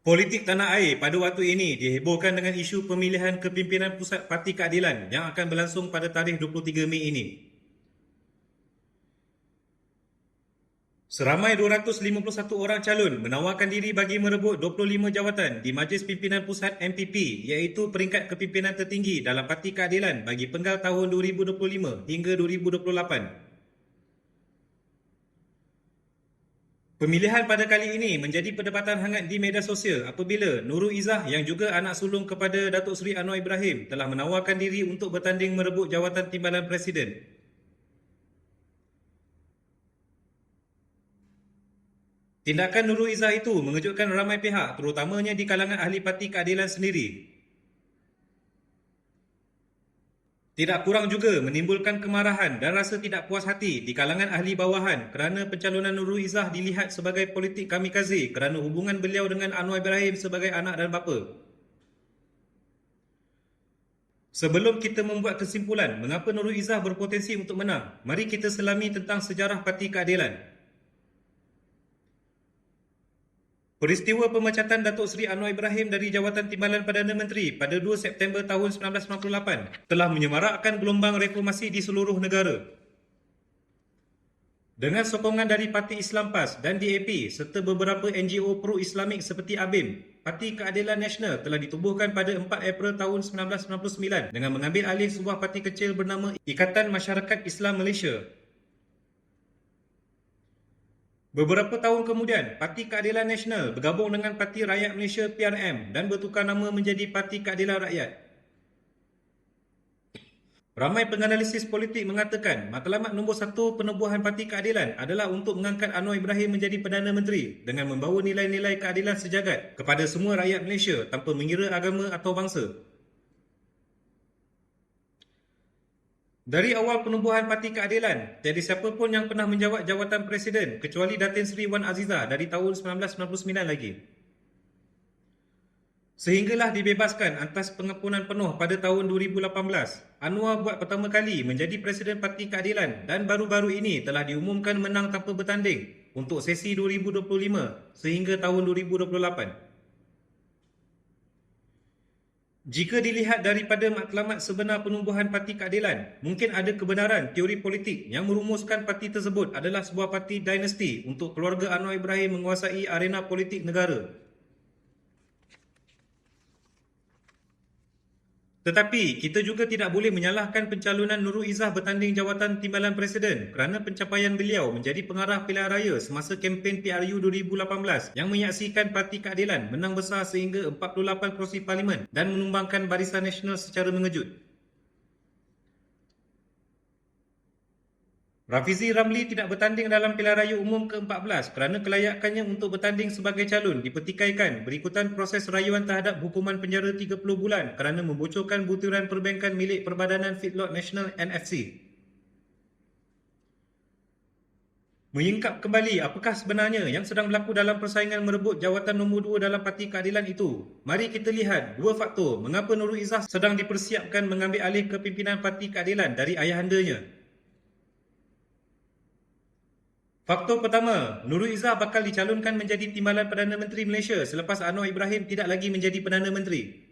Politik tanah air pada waktu ini dihebohkan dengan isu pemilihan kepimpinan Pusat Parti Keadilan yang akan berlangsung pada tarikh 23 Mei ini. Seramai 251 orang calon menawarkan diri bagi merebut 25 jawatan di Majlis Pimpinan Pusat MPP iaitu peringkat kepimpinan tertinggi dalam Parti Keadilan bagi penggal tahun 2025 hingga 2028. Pemilihan pada kali ini menjadi perdebatan hangat di media sosial apabila Nurul Izzah yang juga anak sulung kepada Datuk Seri Anwar Ibrahim telah menawarkan diri untuk bertanding merebut jawatan timbalan Presiden. Tindakan Nurul Izzah itu mengejutkan ramai pihak terutamanya di kalangan ahli parti keadilan sendiri. Tidak kurang juga menimbulkan kemarahan dan rasa tidak puas hati di kalangan ahli bawahan kerana pencalonan Nurul Izzah dilihat sebagai politik kamikaze kerana hubungan beliau dengan Anwar Ibrahim sebagai anak dan bapa. Sebelum kita membuat kesimpulan mengapa Nurul Izzah berpotensi untuk menang, mari kita selami tentang sejarah Parti Keadilan. Peristiwa pemecatan Datuk Seri Anwar Ibrahim dari jawatan Timbalan Perdana Menteri pada 2 September tahun 1998 telah menyemarakkan gelombang reformasi di seluruh negara. Dengan sokongan dari Parti Islam PAS dan DAP serta beberapa NGO pro-Islamik seperti ABIM, Parti Keadilan Nasional telah ditubuhkan pada 4 April tahun 1999 dengan mengambil alih sebuah parti kecil bernama Ikatan Masyarakat Islam Malaysia Beberapa tahun kemudian, Parti Keadilan Nasional bergabung dengan Parti Rakyat Malaysia PRM dan bertukar nama menjadi Parti Keadilan Rakyat. Ramai penganalisis politik mengatakan matlamat nombor satu penubuhan Parti Keadilan adalah untuk mengangkat Anwar Ibrahim menjadi Perdana Menteri dengan membawa nilai-nilai keadilan sejagat kepada semua rakyat Malaysia tanpa mengira agama atau bangsa. Dari awal penubuhan Parti Keadilan, tiada siapa pun yang pernah menjawat jawatan Presiden kecuali Datin Seri Wan Azizah dari tahun 1999 lagi. Sehinggalah dibebaskan atas pengampunan penuh pada tahun 2018, Anwar buat pertama kali menjadi Presiden Parti Keadilan dan baru-baru ini telah diumumkan menang tanpa bertanding untuk sesi 2025 sehingga tahun 2028. Jika dilihat daripada matlamat sebenar penubuhan Parti Keadilan, mungkin ada kebenaran teori politik yang merumuskan parti tersebut adalah sebuah parti dinasti untuk keluarga Anwar Ibrahim menguasai arena politik negara. Tetapi, kita juga tidak boleh menyalahkan pencalonan Nurul Izzah bertanding jawatan timbalan Presiden kerana pencapaian beliau menjadi pengarah pilihan raya semasa kempen PRU 2018 yang menyaksikan Parti Keadilan menang besar sehingga 48 kerusi parlimen dan menumbangkan Barisan Nasional secara mengejut. Rafizi Ramli tidak bertanding dalam pilihan raya umum ke-14 kerana kelayakannya untuk bertanding sebagai calon dipertikaikan berikutan proses rayuan terhadap hukuman penjara 30 bulan kerana membocorkan butiran perbankan milik Perbadanan Feedlot National NFC. Menyingkap kembali apakah sebenarnya yang sedang berlaku dalam persaingan merebut jawatan nombor 2 dalam Parti Keadilan itu? Mari kita lihat dua faktor mengapa Nurul Izzah sedang dipersiapkan mengambil alih kepimpinan Parti Keadilan dari ayahandanya. Faktor pertama, Nurul Izzah bakal dicalonkan menjadi timbalan Perdana Menteri Malaysia selepas Anwar Ibrahim tidak lagi menjadi Perdana Menteri.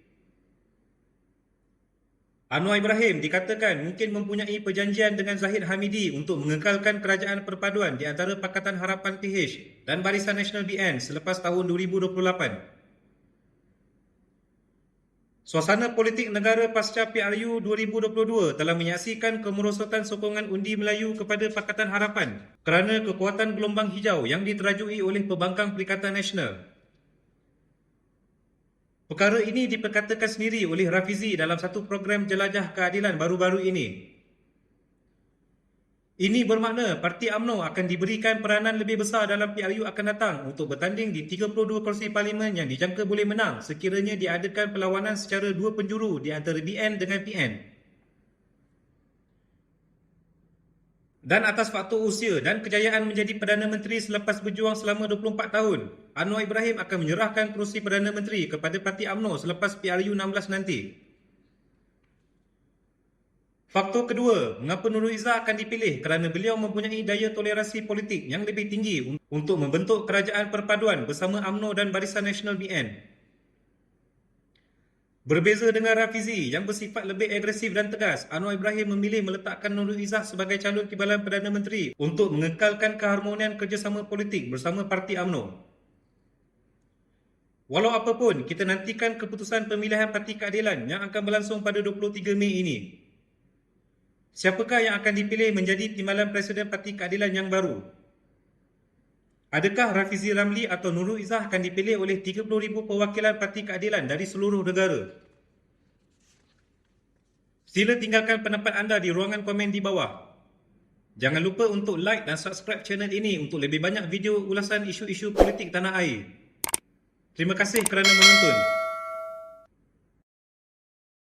Anwar Ibrahim dikatakan mungkin mempunyai perjanjian dengan Zahid Hamidi untuk mengekalkan kerajaan perpaduan di antara Pakatan Harapan PH dan Barisan Nasional BN selepas tahun 2028. Suasana politik negara pasca PRU 2022 telah menyaksikan kemerosotan sokongan undi Melayu kepada Pakatan Harapan kerana kekuatan gelombang hijau yang diterajui oleh pembangkang Perikatan Nasional. Perkara ini diperkatakan sendiri oleh Rafizi dalam satu program jelajah keadilan baru-baru ini. Ini bermakna Parti AMNO akan diberikan peranan lebih besar dalam PRU akan datang untuk bertanding di 32 kursi parlimen yang dijangka boleh menang sekiranya diadakan perlawanan secara dua penjuru di antara BN dengan PN. Dan atas faktor usia dan kejayaan menjadi Perdana Menteri selepas berjuang selama 24 tahun, Anwar Ibrahim akan menyerahkan kerusi Perdana Menteri kepada Parti AMNO selepas PRU 16 nanti. Faktor kedua, mengapa Nurul Izzah akan dipilih? Kerana beliau mempunyai daya toleransi politik yang lebih tinggi un- untuk membentuk kerajaan perpaduan bersama UMNO dan Barisan Nasional BN. Berbeza dengan Rafizi yang bersifat lebih agresif dan tegas, Anwar Ibrahim memilih meletakkan Nurul Izzah sebagai calon timbalan Perdana Menteri untuk mengekalkan keharmonian kerjasama politik bersama Parti UMNO. Walau apapun, kita nantikan keputusan pemilihan Parti Keadilan yang akan berlangsung pada 23 Mei ini. Siapakah yang akan dipilih menjadi timbalan Presiden Parti Keadilan yang baru? Adakah Rafizi Ramli atau Nurul Izzah akan dipilih oleh 30,000 perwakilan Parti Keadilan dari seluruh negara? Sila tinggalkan pendapat anda di ruangan komen di bawah. Jangan lupa untuk like dan subscribe channel ini untuk lebih banyak video ulasan isu-isu politik tanah air. Terima kasih kerana menonton.